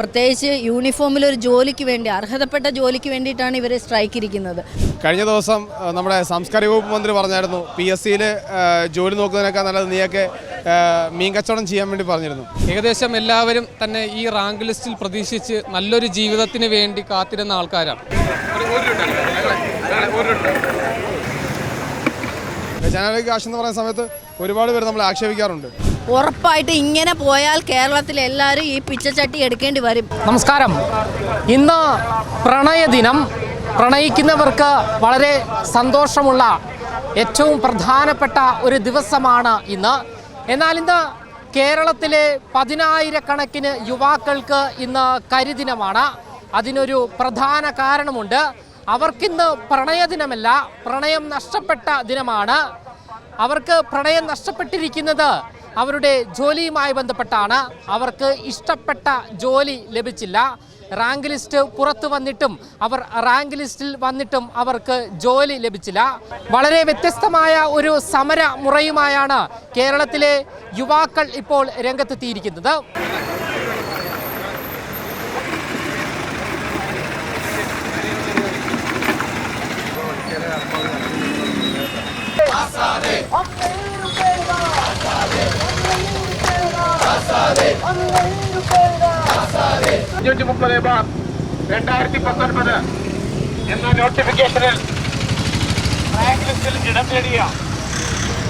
പ്രത്യേകിച്ച് യൂണിഫോമിൽ ഒരു ജോലിക്ക് വേണ്ടി അർഹതപ്പെട്ട ജോലിക്ക് വേണ്ടിയിട്ടാണ് ഇവർ സ്ട്രൈക്ക് ഇരിക്കുന്നത്. കഴിഞ്ഞ ദിവസം നമ്മുടെ സാംസ്കാരിക വകുപ്പ് മന്ത്രി പറഞ്ഞായിരുന്നു പി എസ് സിയിൽ ജോലി നോക്കുന്നതിനേക്കാൾ നല്ലത് നീയൊക്കെ മീൻ കച്ചവടം ചെയ്യാൻ വേണ്ടി പറഞ്ഞിരുന്നു. ഏകദേശം എല്ലാവരും തന്നെ ഈ റാങ്ക് ലിസ്റ്റിൽ പ്രതീക്ഷിച്ച് നല്ലൊരു ജീവിതത്തിന് വേണ്ടി കാത്തിരുന്ന ആൾക്കാരാണ്. ജനാധിപത്യ കാശ് എന്ന് പറയുന്ന സമയത്ത് ഒരുപാട് പേര് നമ്മൾ ആക്ഷേപിക്കാറുണ്ട്. ഉറപ്പായിട്ട് ഇങ്ങനെ പോയാൽ കേരളത്തിൽ എല്ലാവരും ഈ പിച്ചച്ചട്ടി എടുക്കേണ്ടി വരും. നമസ്കാരം. ഇന്ന് പ്രണയദിനം പ്രണയിക്കുന്നവർക്ക് വളരെ സന്തോഷമുള്ള ഏറ്റവും പ്രധാനപ്പെട്ട ഒരു ദിവസമാണ് ഇന്ന്. എന്നാൽ ഇന്ന് കേരളത്തിലെ പതിനായിരക്കണക്കിന് യുവാക്കൾക്ക് ഇന്ന് കരിദിനമാണ്. അതിനൊരു പ്രധാന കാരണമുണ്ട്. അവർക്കിന്ന് പ്രണയദിനമല്ല പ്രണയം നഷ്ടപ്പെട്ട ദിനമാണ്. അവർക്ക് പ്രണയം നഷ്ടപ്പെട്ടിരിക്കുന്നത് അവരുടെ ജോലിയുമായി ബന്ധപ്പെട്ടാണ്. അവർക്ക് ഇഷ്ടപ്പെട്ട ജോലി ലഭിച്ചില്ല. റാങ്ക് ലിസ്റ്റ് പുറത്തു വന്നിട്ടും അവർ റാങ്ക് ലിസ്റ്റിൽ വന്നിട്ടും അവർക്ക് ജോലി ലഭിച്ചില്ല. വളരെ വ്യത്യസ്തമായ ഒരു സമര മുറയുമായാണ് കേരളത്തിലെ യുവാക്കൾ ഇപ്പോൾ രംഗത്തെത്തിയിരിക്കുന്നത്. അഞ്ഞൂറ്റി മുപ്പത് ബാർ രണ്ടായിരത്തി പത്തൊൻപത് എന്ന നോട്ടിഫിക്കേഷനിൽ റാങ്ക് ലിസ്റ്റിൽ ഇടം നേടിയ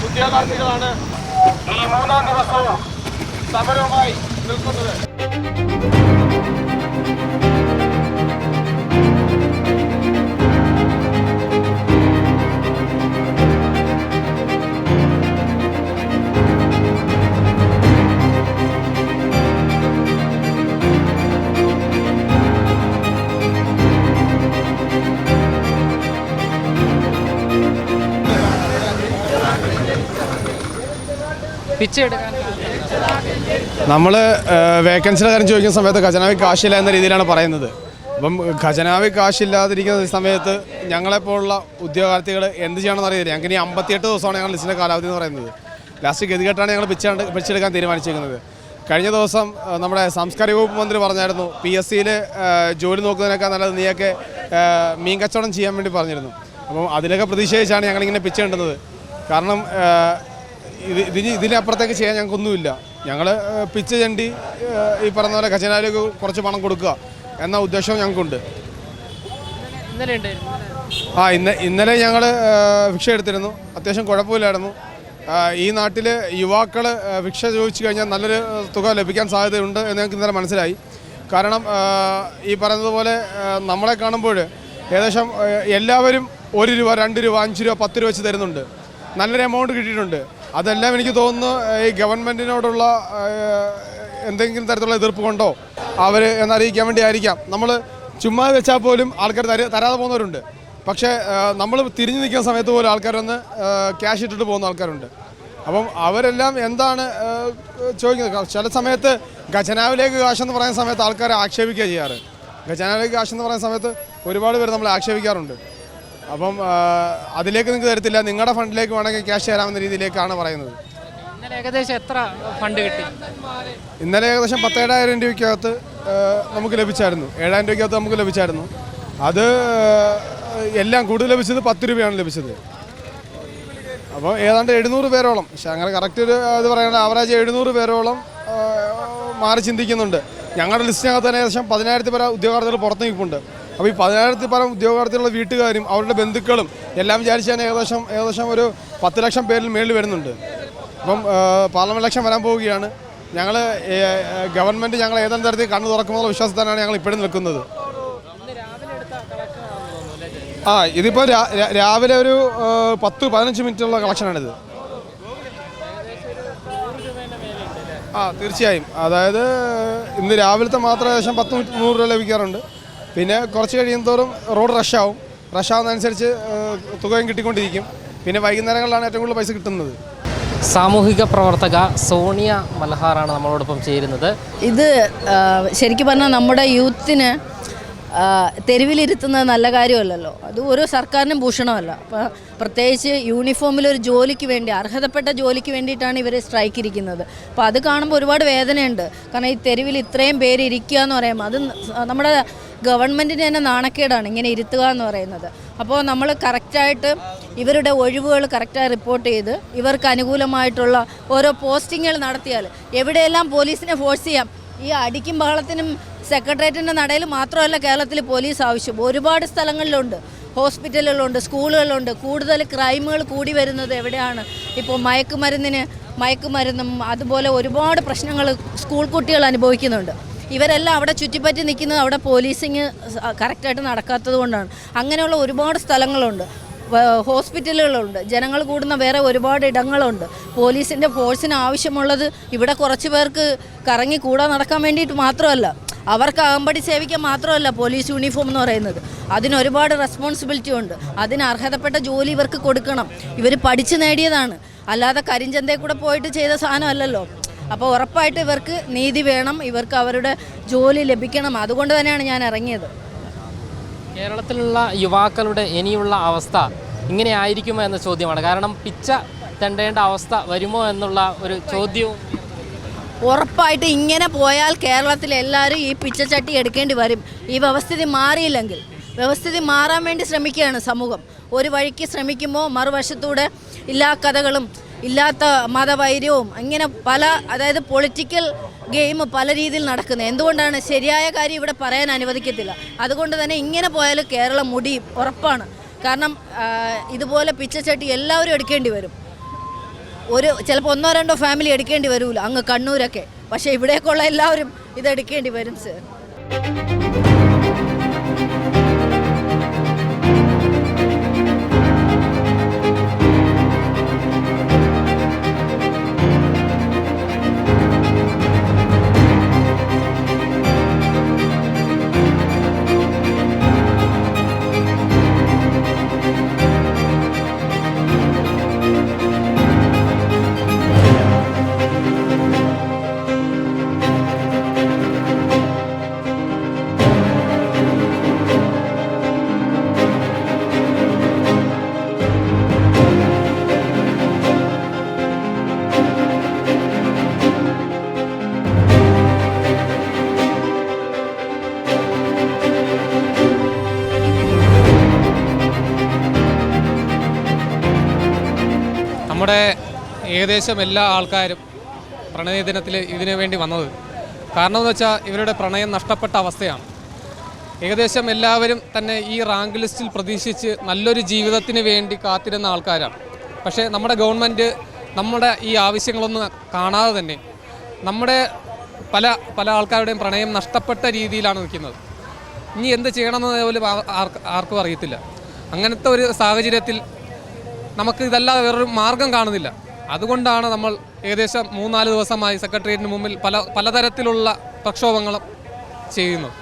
ഉദ്യോഗാർത്ഥികളാണ് ഈ മൂന്നാം ദിവസവും സമരവുമായി നിൽക്കുന്നത്. നമ്മൾ വേക്കൻസിയുടെ കാര്യം ചോദിക്കുന്ന സമയത്ത് ഖജനാവി കാശില്ല എന്ന രീതിയിലാണ് പറയുന്നത്. അപ്പം ഖജനാവി കാശില്ലാതിരിക്കുന്ന സമയത്ത് ഞങ്ങളെപ്പോലുള്ള ഉദ്യോഗാർത്ഥികൾ എന്ത് ചെയ്യണമെന്ന് അറിയില്ല ഞങ്ങൾക്ക് ഇനി അമ്പത്തിയെട്ട് ദിവസമാണ് ഞങ്ങൾ ലിസ്റ്റിന്റെ കാലാവധി എന്ന് പറയുന്നത്. ലാസ്റ്റ് ഗതികെട്ടാണ് ഞങ്ങൾ പിച്ചാണ്ട് പിച്ചെടുക്കാൻ തീരുമാനിച്ചിരിക്കുന്നത്. കഴിഞ്ഞ ദിവസം നമ്മുടെ സാംസ്കാരിക വകുപ്പ് മന്ത്രി പറഞ്ഞായിരുന്നു പി എസ് സിയിൽ ജോലി നോക്കുന്നതിനേക്കാൾ നല്ലത് നീയൊക്കെ മീൻ കച്ചവടം ചെയ്യാൻ വേണ്ടി പറഞ്ഞിരുന്നു. അപ്പം അതിലൊക്കെ പ്രതിഷേധിച്ചാണ് ഞങ്ങളിങ്ങനെ പിച്ച കിട്ടുന്നത് കാരണം ഇത് ഇതിന് ഇതിനപ്പുറത്തേക്ക് ചെയ്യാൻ ഞങ്ങൾക്കൊന്നുമില്ല. ഞങ്ങൾ പിച്ച് ചണ്ടി ഈ പറഞ്ഞ പോലെ ഖജനാവിലേക്ക് കുറച്ച് പണം കൊടുക്കുക എന്ന ഉദ്ദേശവും ഞങ്ങൾക്കുണ്ട്. ആ ഇന്ന ഇന്നലെ ഞങ്ങൾ ഭിക്ഷ എടുത്തിരുന്നു. അത്യാവശ്യം കുഴപ്പമില്ലായിരുന്നു. ഈ നാട്ടിൽ യുവാക്കൾ ഭിക്ഷ ചോദിച്ചു കഴിഞ്ഞാൽ നല്ലൊരു തുക ലഭിക്കാൻ സാധ്യതയുണ്ട് എന്ന് ഞങ്ങൾക്ക് ഇന്നലെ മനസ്സിലായി. കാരണം ഈ പറയുന്നതുപോലെ നമ്മളെ കാണുമ്പോൾ ഏകദേശം എല്ലാവരും ഒരു രൂപ രണ്ട് രൂപ അഞ്ച് രൂപ പത്ത് രൂപ വെച്ച് തരുന്നുണ്ട്. നല്ലൊരു എമൗണ്ട് കിട്ടിയിട്ടുണ്ട്. അതെല്ലാം എനിക്ക് തോന്നുന്നു ഈ ഗവൺമെന്റിനോടുള്ള എന്തെങ്കിലും തരത്തിലുള്ള എതിർപ്പ് കൊണ്ടോ അവർ എന്നറിയിക്കാൻ വേണ്ടി ആയിരിക്കാം നമ്മൾ ചുമ്മാ വെച്ചാൽ പോലും ആൾക്കാർ തര തരാതെ പോകുന്നവരുണ്ട്. പക്ഷേ നമ്മൾ തിരിഞ്ഞു നിൽക്കുന്ന സമയത്ത് പോലും ആൾക്കാരൊന്ന് ക്യാഷ് ഇട്ടിട്ട് പോകുന്ന ആൾക്കാരുണ്ട്. അപ്പം അവരെല്ലാം എന്താണ് ചോദിക്കുന്നത്? ചില സമയത്ത് ഖജനാവിലേക്ക് കാശെന്ന് പറയുന്ന സമയത്ത് ആൾക്കാരെ ആക്ഷേപിക്കുക ചെയ്യാറ്. ഖജനാവിലേക്ക് കാശെന്ന് പറയുന്ന സമയത്ത് ഒരുപാട് പേര് നമ്മൾ ആക്ഷേപിക്കാറുണ്ട്. അപ്പം അതിലേക്ക് നിങ്ങൾക്ക് തരത്തില്ല. നിങ്ങളുടെ ഫണ്ടിലേക്ക് വേണമെങ്കിൽ ക്യാഷ് തരാമെന്ന രീതിയിലേക്കാണ് പറയുന്നത്. ഇന്നലെ ഏകദേശം എത്ര ഫണ്ട് കിട്ടി? ഇന്നലെ ഏകദേശം പത്തേഴായിരം രൂപയ്ക്കകത്ത് നമുക്ക് ലഭിച്ചായിരുന്നു. ഏഴായിരം രൂപയ്ക്കകത്ത് നമുക്ക് ലഭിച്ചായിരുന്നു. അത് എല്ലാം കൂടുതൽ ലഭിച്ചത് പത്ത് രൂപയാണ് ലഭിച്ചത്. അപ്പോൾ ഏതാണ്ട് എഴുന്നൂറ് പേരോളം പക്ഷെ അങ്ങനെ കറക്റ്റ് ഒരു ഇത് പറയുന്നത് ആവറേജ് എഴുന്നൂറ് പേരോളം മാറി ചിന്തിക്കുന്നുണ്ട്. ഞങ്ങളുടെ ലിസ്റ്റിനകത്ത് തന്നെ ഏകദേശം പതിനായിരത്തി പേരെ ഉദ്യോഗാർത്ഥികൾ പുറത്തു നിൽപ്പുണ്ട്. അപ്പോൾ ഈ പതിനായിരത്തി പരം ഉദ്യോഗാർത്ഥികളുടെ വീട്ടുകാരും അവരുടെ ബന്ധുക്കളും എല്ലാം വിചാരിച്ച് തന്നെ ഏകദേശം ഏകദേശം ഒരു പത്ത് ലക്ഷം പേരിൽ മേളിൽ വരുന്നുണ്ട്. അപ്പം പാർലമെന്റ് ഇലക്ഷൻ വരാൻ പോവുകയാണ്. ഞങ്ങൾ ഗവൺമെന്റ് ഞങ്ങൾ ഏതെങ്കിലും തരത്തിൽ കണ്ണു തുറക്കുമെന്നുള്ള വിശ്വാസത്തിലാണ് ഞങ്ങൾ ഇപ്പോഴും നിൽക്കുന്നത്. ആ ഇതിപ്പോൾ രാവിലെ ഒരു പത്ത് പതിനഞ്ച് മിനിറ്റുള്ള കളക്ഷനാണിത്. ആ തീർച്ചയായും. അതായത് ഇന്ന് രാവിലത്തെ മാത്രം ഏകദേശം പത്ത് നൂറ് രൂപ ലഭിക്കാറുണ്ട്. പിന്നെ കുറച്ച് കഴിയുന്നതോറും റോഡ് റഷാവും റഷാവുന്നതനുസരിച്ച് തുകയും കിട്ടിക്കൊണ്ടിരിക്കും. പിന്നെ വൈകുന്നേരങ്ങളിലാണ് ഏറ്റവും കൂടുതൽ പൈസ കിട്ടുന്നത്. സാമൂഹിക പ്രവർത്തക സോണിയ മൽഹാറാണ് നമ്മളോടൊപ്പം ചേരുന്നത്. ഇത് ശരിക്കും പറഞ്ഞാൽ നമ്മുടെ യൂത്തിന് തെരുവിലിരുത്തുന്നത് നല്ല കാര്യമല്ലല്ലോ. അത് ഓരോ സർക്കാരിനും ഭൂഷണമല്ല. അപ്പോൾ പ്രത്യേകിച്ച് യൂണിഫോമിൽ ഒരു ജോലിക്ക് വേണ്ടി അർഹതപ്പെട്ട ജോലിക്ക് വേണ്ടിയിട്ടാണ് ഇവർ സ്ട്രൈക്ക് ഇരിക്കുന്നത്. അപ്പോൾ അത് കാണുമ്പോൾ ഒരുപാട് വേദനയുണ്ട്. കാരണം ഈ തെരുവിൽ ഇത്രയും പേര് ഇരിക്കുക എന്ന് പറയുമ്പോൾ അത് നമ്മുടെ ഗവൺമെന്റിന് തന്നെ നാണക്കേടാണ് ഇങ്ങനെ ഇരുത്തുക എന്ന് പറയുന്നത്. അപ്പോൾ നമ്മൾ കറക്റ്റായിട്ട് ഇവരുടെ ഒഴിവുകൾ കറക്റ്റായി റിപ്പോർട്ട് ചെയ്ത് ഇവർക്ക് അനുകൂലമായിട്ടുള്ള ഓരോ പോസ്റ്റിങ്ങുകൾ നടത്തിയാൽ എവിടെയെല്ലാം പോലീസിനെ ഫോഴ്സ് ചെയ്യാം. ഈ അടിക്കും ബഹളത്തിനും സെക്രട്ടേറിയറ്റിന്റെ നടയിൽ മാത്രമല്ല കേരളത്തിൽ പോലീസ് ആവശ്യം. ഒരുപാട് സ്ഥലങ്ങളിലുണ്ട്. ഹോസ്പിറ്റലുകളുണ്ട് സ്കൂളുകളുണ്ട്. കൂടുതൽ ക്രൈമുകൾ കൂടി വരുന്നത് എവിടെയാണ്? ഇപ്പോൾ മയക്കുമരുന്നിന് മയക്കുമരുന്നും അതുപോലെ ഒരുപാട് പ്രശ്നങ്ങൾ സ്കൂൾ കുട്ടികൾ അനുഭവിക്കുന്നുണ്ട്. ഇവരെല്ലാം അവിടെ ചുറ്റിപ്പറ്റി നിൽക്കുന്നത് അവിടെ പോലീസിങ് കറക്റ്റായിട്ട് നടക്കാത്തത് കൊണ്ടാണ്. അങ്ങനെയുള്ള ഒരുപാട് സ്ഥലങ്ങളുണ്ട്. ഹോസ്പിറ്റലുകളുണ്ട്. ജനങ്ങൾ കൂടുന്ന വേറെ ഒരുപാട് ഇടങ്ങളുണ്ട്. പോലീസിന്റെ ഫോഴ്സിന് ആവശ്യമുള്ളത് ഇവിടെ കുറച്ച് പേർക്ക് കറങ്ങി കൂടാൻ നടക്കാൻ വേണ്ടിയിട്ട് മാത്രമല്ല അവർക്ക് അകമ്പടി സേവിക്കാൻ മാത്രമല്ല പോലീസ് യൂണിഫോം എന്ന് പറയുന്നത്. അതിന് ഒരുപാട് റെസ്പോൺസിബിലിറ്റി ഉണ്ട്. അതിന് അർഹതപ്പെട്ട ജോലി ഇവർക്ക് കൊടുക്കണം. ഇവർ പഠിച്ചു നേടിയതാണ്. അല്ലാതെ കരിഞ്ചന്തയിൽ കൂടെ പോയിട്ട് ചെയ്ത സാധനമല്ലല്ലോ അപ്പോൾ ഉറപ്പായിട്ട് ഇവർക്ക് നീതി വേണം ഇവർക്ക് അവരുടെ ജോലി ലഭിക്കണം. അതുകൊണ്ട് തന്നെയാണ് ഞാൻ ഇറങ്ങിയത്. കേരളത്തിലുള്ള യുവാക്കളുടെ ഇനിയുള്ള അവസ്ഥ ഇങ്ങനെ ആയിരിക്കുമോ എന്ന ചോദ്യമാണ്. കാരണം പിച്ച തെണ്ടേണ്ട അവസ്ഥ വരുമോ എന്നുള്ള ഒരു ചോദ്യവും ഉറപ്പായിട്ട് ഇങ്ങനെ പോയാൽ കേരളത്തിലെല്ലാവരും ഈ പിച്ചച്ചട്ടി എടുക്കേണ്ടി വരും. ഈ വ്യവസ്ഥിതി മാറിയില്ലെങ്കിൽ വ്യവസ്ഥിതി മാറാൻ വേണ്ടി ശ്രമിക്കുകയാണ് സമൂഹം. ഒരു വഴിക്ക് ശ്രമിക്കുമ്പോൾ മറുവശത്തൂടെ എല്ലാ കഥകളും ഇല്ലാത്ത മതവൈര്യവും അങ്ങനെ പല അതായത് പൊളിറ്റിക്കൽ ഗെയിം പല രീതിയിൽ നടക്കുന്നത്. എന്തുകൊണ്ടാണ് ശരിയായ കാര്യം ഇവിടെ പറയാൻ അനുവദിക്കത്തില്ല? അതുകൊണ്ട് തന്നെ ഇങ്ങനെ പോയാൽ കേരളം മുടിയും ഉറപ്പാണ്. കാരണം ഇതുപോലെ പിച്ചച്ചട്ടി എല്ലാവരും എടുക്കേണ്ടി വരും. ഒരു ചിലപ്പോൾ ഒന്നോ രണ്ടോ ഫാമിലി എടുക്കേണ്ടി വരൂല അങ്ങ് കണ്ണൂരൊക്കെ. പക്ഷേ ഇവിടേക്കുള്ള എല്ലാവരും ഇതെടുക്കേണ്ടി വരും സർ ഏകദേശം എല്ലാ ആൾക്കാരും പ്രണയ ദിനത്തിൽ ഇതിനു വേണ്ടി വന്നത്. കാരണം എന്ന് വെച്ചാൽ ഇവരുടെ പ്രണയം നഷ്ടപ്പെട്ട അവസ്ഥയാണ്. ഏകദേശം എല്ലാവരും തന്നെ ഈ റാങ്ക് ലിസ്റ്റിൽ പ്രതീക്ഷിച്ച് നല്ലൊരു ജീവിതത്തിന് വേണ്ടി കാത്തിരുന്ന ആൾക്കാരാണ്. പക്ഷേ നമ്മുടെ ഗവൺമെന്റ് നമ്മുടെ ഈ ആവശ്യങ്ങളൊന്നും കാണാതെ തന്നെ നമ്മുടെ പല പല ആൾക്കാരുടെയും പ്രണയം നഷ്ടപ്പെട്ട രീതിയിലാണ് നിൽക്കുന്നത്. ഇനി എന്ത് ചെയ്യണമെന്ന് പോലും ആർക്കും അറിയത്തില്ല. അങ്ങനത്തെ ഒരു സാഹചര്യത്തിൽ നമുക്ക് ഇതല്ലാതെ വേറൊരു മാർഗം കാണുന്നില്ല. അതുകൊണ്ടാണ് നമ്മൾ ഏകദേശം മൂന്നാൽ ദിവസമായി സെക്രട്ടേറിയറ്റിന് മുമ്പിൽ പല പലതരത്തിലുള്ള പ്രക്ഷോഭങ്ങളും ചെയ്യുന്നത്.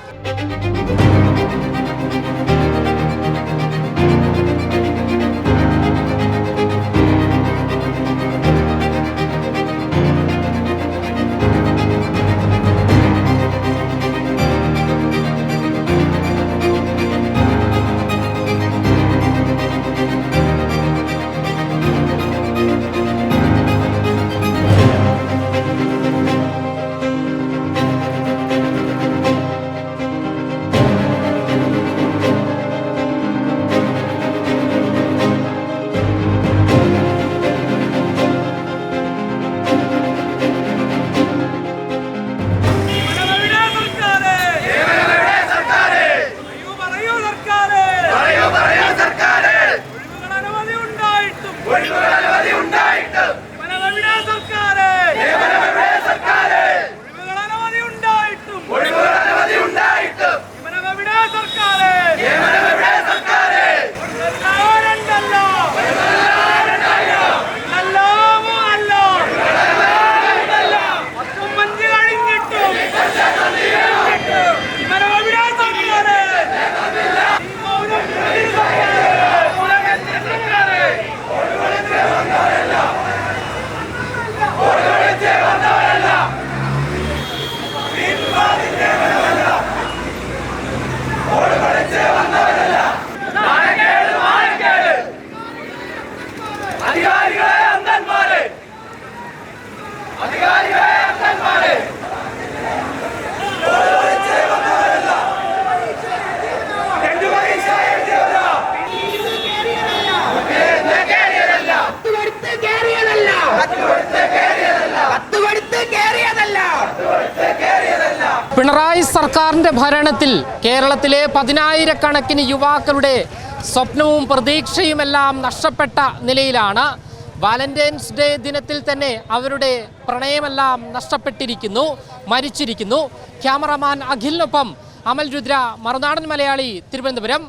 ഭരണത്തിൽ കേരളത്തിലെ പതിനായിരക്കണക്കിന് യുവാക്കളുടെ സ്വപ്നവും പ്രതീക്ഷയുമെല്ലാം നഷ്ടപ്പെട്ട നിലയിലാണ്. വാലന്റൈൻസ് ഡേ ദിനത്തിൽ തന്നെ അവരുടെ പ്രണയമെല്ലാം നഷ്ടപ്പെട്ടിരിക്കുന്നു മരിച്ചിരിക്കുന്നു. ക്യാമറമാൻ അഖിലിനൊപ്പം അമൽ രുദ്ര മറുനാടൻ മലയാളി തിരുവനന്തപുരം.